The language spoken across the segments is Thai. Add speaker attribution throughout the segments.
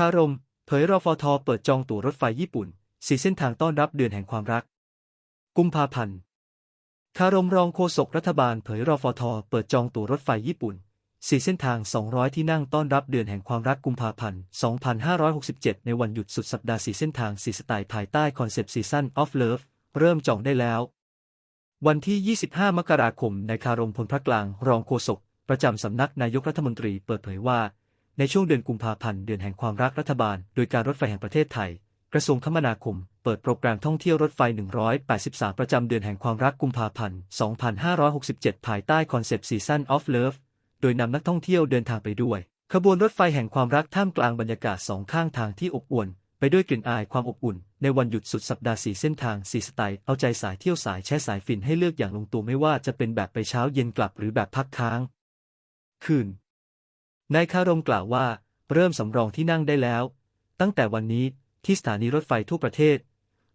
Speaker 1: คารม เผยรอฟอทอเปิดจองตั๋วรถไฟญี่ปุ่นสี่เส้นทางต้อนรับเดือนแห่งความรัก กุมภาพันธ์คารมรองโฆษกรัฐบาลเผยรอฟอทอเปิดจองตั๋วรถไฟญี่ปุ่นสี่เส้นทาง 200 ที่นั่งต้อนรับเดือนแห่งความรักกุมภาพันธ์ 2567 ในวันหยุดสุดสัปดาห์สี่เส้นทางสี่สไตล์ภายใต้คอนเซปต์ Season of Love เริ่มจองได้แล้ว วันที่ 25 มกราคมในคารมพลพระกลาง รองโฆษกประจำสำนักนายกรัฐมนตรีเปิดเผยว่า ในช่วงเดือนกุมภาพันธ์เดือนแห่งความรักรัฐบาล โดยการรถไฟแห่งประเทศไทย กระทรวงคมนาคม เปิดโปรแกรมท่องเที่ยวรถไฟ 183 ประจำเดือนแห่งความรักกุมภาพันธ์ 2567 ภายใต้คอนเซปต์ Season of Love โดยนำนักท่องเที่ยวเดินทางไปด้วย ขบวนรถไฟแห่งความรักท่ามกลางบรรยากาศสองข้างทางที่อบอวลไปด้วยกลิ่นอายความอบอุ่น ในวันหยุดสุดสัปดาห์สี่เส้นทางสี่สไตล์เอาใจสายเที่ยวสายแช่สายฟินให้เลือกอย่างลงตัวไม่ว่าจะเป็นแบบไปเช้าเย็นกลับหรือแบบพักค้าง คืน นายคารมกล่าวว่า เริ่มสำรองที่นั่งได้แล้ว ตั้งแต่วันนี้ที่สถานีรถไฟทั่วประเทศ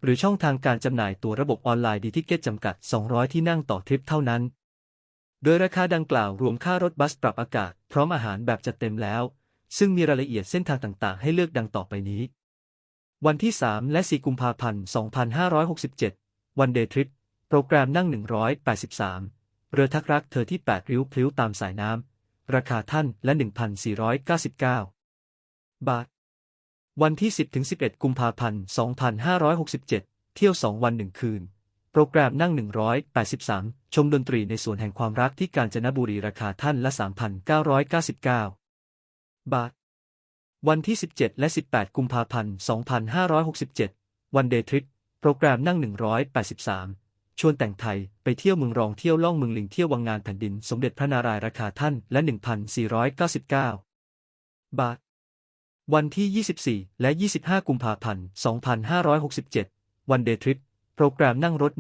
Speaker 1: หรือช่องทางการจำหน่ายตั๋วระบบออนไลน์ดีทิเกตจำกัด 200 ที่นั่งต่อทริปเท่านั้น โดยราคาดังกล่าวรวมค่ารถบัสปรับอากาศ พร้อมอาหารแบบจัดเต็มแล้ว ซึ่งมีรายละเอียดเส้นทางต่างๆ ให้เลือกดังต่อไปนี้ วันที่ 3 และ 4 กุมภาพันธ์ 2567 วันเดย์ทริป โปรแกรมนั่ง 183 เรือทักรักเธอที่ 8 ริ้วพลิ้วตามสายน้ำ ราคาท่านและ 1,499 บาท วันที่ 10-11 กุมภาพันธ์ 2567 เที่ยว 2 วัน 1 คืน โปรแกรมนั่ง 183 ชมดนตรีในสวนแห่งความรักที่กาญจนบุรีราคาท่านละ 3,999 บาท วันที่ 17 และ 18 กุมภาพันธ์ 2567 วันเดย์ทริป โปรแกรมนั่ง 183 ชวนแต่งไทย ไปเที่ยวเมืองรองเที่ยวล่องเมืองลิงเที่ยววังงานแผ่นดิน สมเด็จพระนารายณ์ราคาท่านและ 1,499 บาท วันที่ 24 และ 25 กุมภาพันธ์ 2567 วันเดย์ทริป โปรแกรมนั่งรถ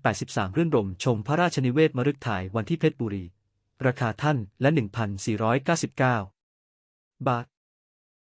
Speaker 1: 183รื่นรม ชมพระราชนิเวศมฤกถ่ายวันที่เพชรบุรี ราคาท่านและ 1,499 บาท